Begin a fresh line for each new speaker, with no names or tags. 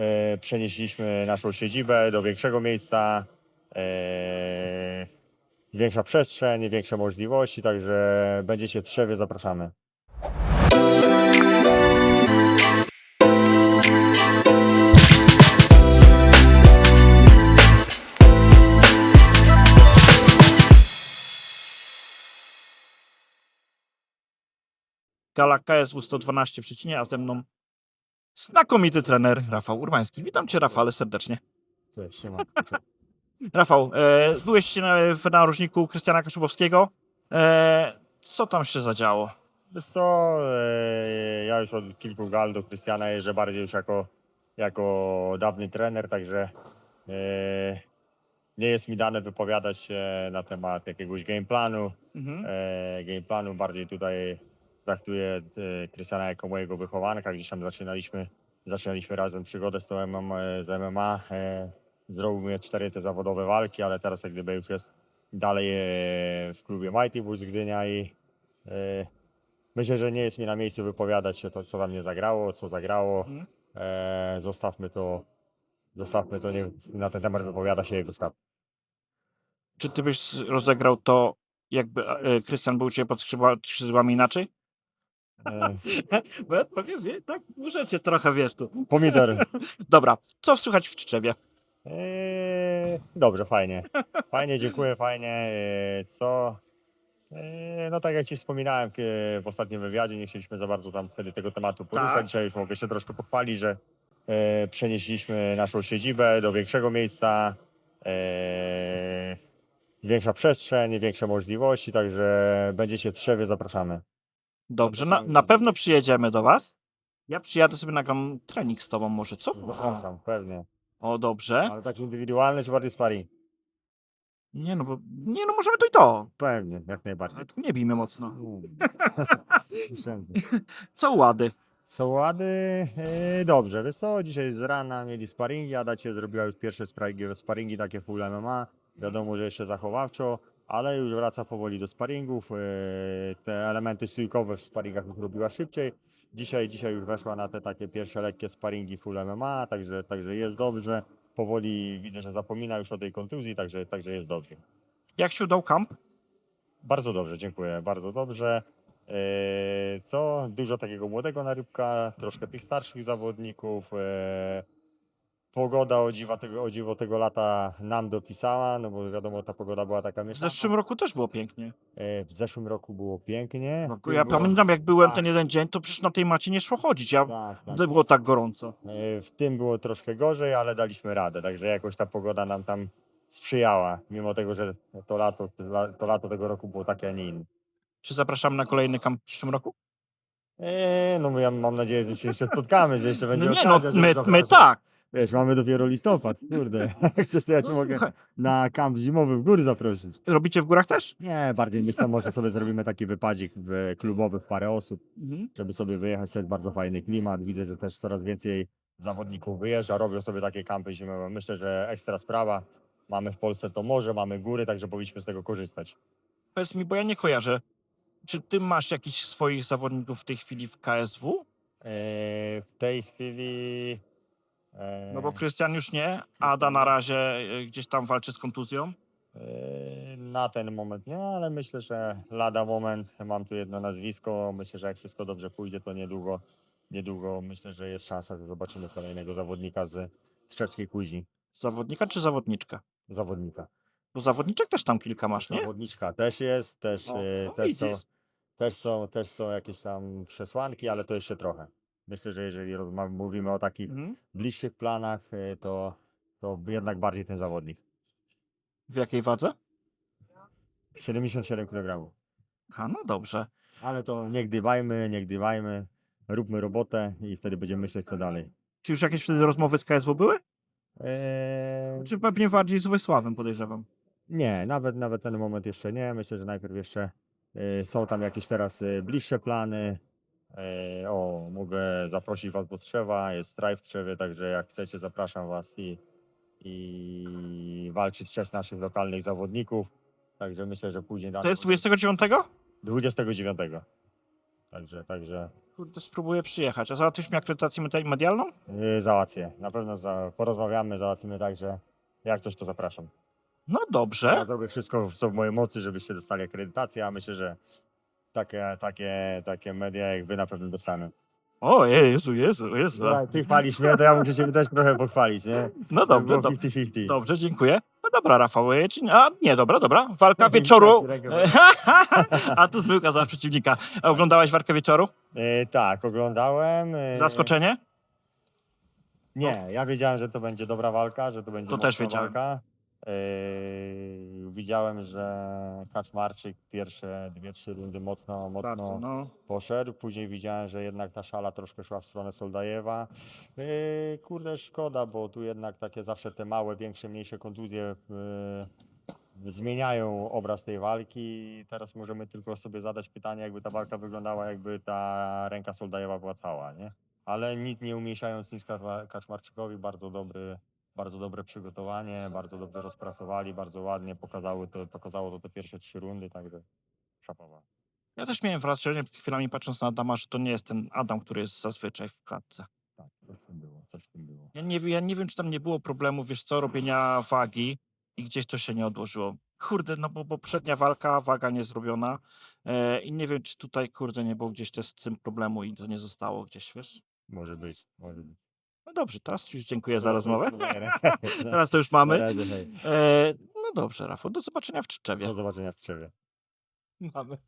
e, przenieśliśmy naszą siedzibę do większego miejsca. E, większa przestrzeń, większe możliwości, także będziecie w Trzewie, zapraszamy.
Gala KSW 112 w Szczecinie, a ze mną znakomity trener Rafał Urbański. Witam Cię Rafale serdecznie.
Cześć, siema.
Rafał, e, byłeś na, w narożniku Krystiana Kaszubowskiego. E, co tam się zadziało?
Wiesz co, e, ja już od kilku gal do Krystiana jeżdżę bardziej już jako, jako dawny trener, także e, nie jest mi dane wypowiadać się na temat jakiegoś game planu.
Mhm.
e, game planu. Bardziej tutaj traktuję e, Krystiana jako mojego wychowanka. Gdzieś tam zaczynaliśmy, zaczynaliśmy razem przygodę z, tą MMA, z MMA. E, zrobił mnie cztery te zawodowe walki, ale teraz jak gdyby już jest dalej e, w klubie Mighty Bulls Gdynia i myślę, że nie jest mi na miejscu wypowiadać się to, co tam nie zagrało, co zagrało.
Mhm.
Zostawmy to, zostawmy to, nie, na ten temat wypowiada się jego sztab.
Czy Ty byś rozegrał to, jakby Krystian był u Ciebie pod skrzydła, skrzydłami inaczej?
E,
Bo ja powiem, wie, tak możecie trochę, wiesz tu.
pomidor.
Dobra, co słychać w Czczewie?
Eee, dobrze, fajnie. Fajnie, dziękuję, fajnie. Eee, co? Eee, no tak jak Ci wspominałem kie- w ostatnim wywiadzie, nie chcieliśmy za bardzo tam wtedy tego tematu poruszać.
Tak.
Dzisiaj już mogę się troszkę pochwalić, że e, przenieśliśmy naszą siedzibę do większego miejsca. Eee, większa przestrzeń, większe możliwości, także będziecie w Trzewie, zapraszamy.
Dobrze, na, na pewno przyjedziemy do Was. Ja przyjadę sobie nagram trening z Tobą może, co?
Zapraszam, pewnie.
O, dobrze.
Ale tak indywidualny czy bardziej sparring?
Nie no, bo, nie no, możemy to i to.
Pewnie, jak najbardziej.
Ale tu nie bijmy mocno.
Oszczędny.
Co łady?
Co łady? Yy, dobrze, wiesz co, dzisiaj z rana mieli sparingi, Ada cię zrobiła już pierwsze sparingi, sparingi takie full MMA. Wiadomo, że jeszcze zachowawczo, ale już wraca powoli do sparingów. Yy, te elementy stójkowe w sparingach już robiła szybciej. Dzisiaj, dzisiaj już weszła na te takie pierwsze lekkie sparingi full MMA, także, także jest dobrze. Powoli widzę, że zapomina już o tej kontuzji, także, także jest dobrze.
Jak się udał kamp?
Bardzo dobrze, dziękuję. Bardzo dobrze. Eee, Co? Dużo takiego młodego narybka, troszkę tych starszych zawodników. Pogoda o, dziwa tego, o dziwo tego lata nam dopisała, no bo wiadomo, ta pogoda była taka
W
mieszana.
zeszłym roku też było pięknie.
Eee, W zeszłym roku było pięknie.
No, ja
było-
pamiętam, jak byłem
Tak.
ten jeden dzień, to przecież na tej macie nie szło chodzić. Ja,
Tak, tak.
Było tak gorąco.
Eee, W tym było troszkę gorzej, ale daliśmy radę, także jakoś ta pogoda nam tam sprzyjała, mimo tego, że to lato, to lato tego roku było takie, a nie inne.
Czy zapraszamy na kolejny kamp w przyszłym roku?
Eee, no ja mam nadzieję, że się jeszcze spotkamy, że jeszcze będzie
No nie, no
okazja, żeby
my,
zapraszać.
my tak.
Wiesz, mamy dopiero listopad, kurde. Jak chcesz, to ja cię
No,
mogę na kamp zimowy w góry zaprosić.
Robicie w górach też?
Nie, bardziej niech tam może sobie zrobimy taki wypadzik w klubowy w parę osób,
Mhm.
żeby sobie wyjechać. To jest bardzo fajny klimat. Widzę, że też coraz więcej zawodników wyjeżdża, robią sobie takie kampy zimowe. Myślę, że ekstra sprawa. Mamy w Polsce to morze, mamy góry, także powinniśmy z tego korzystać.
Powiedz mi, bo ja nie kojarzę. Czy ty masz jakichś swoich zawodników w tej chwili w KSW?
Eee, w tej chwili... eee,
No bo Krystian już nie, Ada na razie e, gdzieś tam walczy z kontuzją.
Yy, Na ten moment nie, ale myślę, że lada moment. Mam tu jedno nazwisko. Myślę, że jak wszystko dobrze pójdzie, to niedługo, niedługo myślę, że jest szansa, że zobaczymy kolejnego zawodnika z Strzeckiej Kuźni.
Zawodnika czy zawodniczka?
Zawodnika.
Bo zawodniczek też tam kilka masz, nie?
Zawodniczka też jest, też,
O,
yy,
no
też, są,
widzisz.
też, są, też są jakieś tam przesłanki, ale to jeszcze trochę. Myślę, że jeżeli mówimy o takich
Mhm.
bliższych planach, yy, to, to jednak bardziej ten zawodnik.
W jakiej wadze?
77 kg.
A no dobrze.
Ale to nie gdybajmy, nie gdybajmy, róbmy robotę i wtedy będziemy myśleć co dalej.
Czy już jakieś wtedy rozmowy z KSW były?
Eee,
Czy pewnie bardziej z Wysławem podejrzewam?
nie, nawet, nawet ten moment jeszcze nie. Myślę, że najpierw jeszcze e, są tam jakieś teraz e, bliższe plany. E, o, mogę zaprosić Was do Trzewa, jest strajk w Trzewie, także jak chcecie zapraszam Was i, i walczyć trzech naszych lokalnych zawodników. Także myślę, że później...
To jest 29?
29. Także, także
kurde, spróbuję przyjechać. A załatwisz mi akredytację medi- medialną?
Yy, załatwię. Na pewno za, porozmawiamy, załatwimy tak, że jak coś to zapraszam.
No
Ja
dobrze.
zrobię wszystko, co w mojej mocy, żebyście dostali akredytację, a myślę, że takie, takie, takie media jak wy na pewno dostaną.
O Jezu, Jezu, Jezu.
Słuchaj, Ty chwalisz mnie, to ja muszę ciebie też trochę pochwalić, nie?
No dobrze,
Było
dobrze.
50-50.
Dobrze, dziękuję. No dobra, Rafał. e, Czy... A nie, dobra, dobra. Walka wieczoru. A tu zmyłka za przeciwnika. A Oglądałeś walkę wieczoru?
E, tak, oglądałem. e,
Zaskoczenie?
Nie, ja wiedziałem, że to będzie dobra walka, że to będzie
To też wiedziałem.
walka. E, widziałem, że Kaczmarczyk pierwsze dwie, trzy rundy mocno, mocno
Bardzo, no.
poszedł. Później widziałem, że jednak ta szala troszkę szła w stronę Soldajewa. Yy, kurde, szkoda, bo tu jednak takie zawsze te małe, większe, mniejsze kontuzje yy, zmieniają obraz tej walki. Teraz możemy tylko sobie zadać pytanie, jakby ta walka wyglądała, jakby ta ręka Soldajewa była cała, nie? Ale nic nie umniejszając nic Kaczma- Kaczmarczykowi, bardzo dobry, bardzo dobre przygotowanie, bardzo dobrze rozpracowali, bardzo ładnie pokazały to, pokazało to te pierwsze trzy rundy, także szapowa.
Ja też miałem wrażenie, chwilami patrząc na Adama, że to nie jest ten Adam, który jest zazwyczaj w klatce.
Tak, coś w tym było, coś w tym było.
Ja nie, ja nie wiem, czy tam nie było problemu, wiesz co, robienia wagi i gdzieś to się nie odłożyło. Kurde, no bo poprzednia walka, waga nie zrobiona e, i nie wiem, czy tutaj, kurde, nie było gdzieś też z tym problemu i to nie zostało gdzieś, wiesz?
Może być, może być.
No dobrze, teraz już dziękuję za rozmowę. Teraz to już mamy. E, no dobrze, Rafał, do zobaczenia w Czczewie.
Do zobaczenia w Trzewie.
Mamy.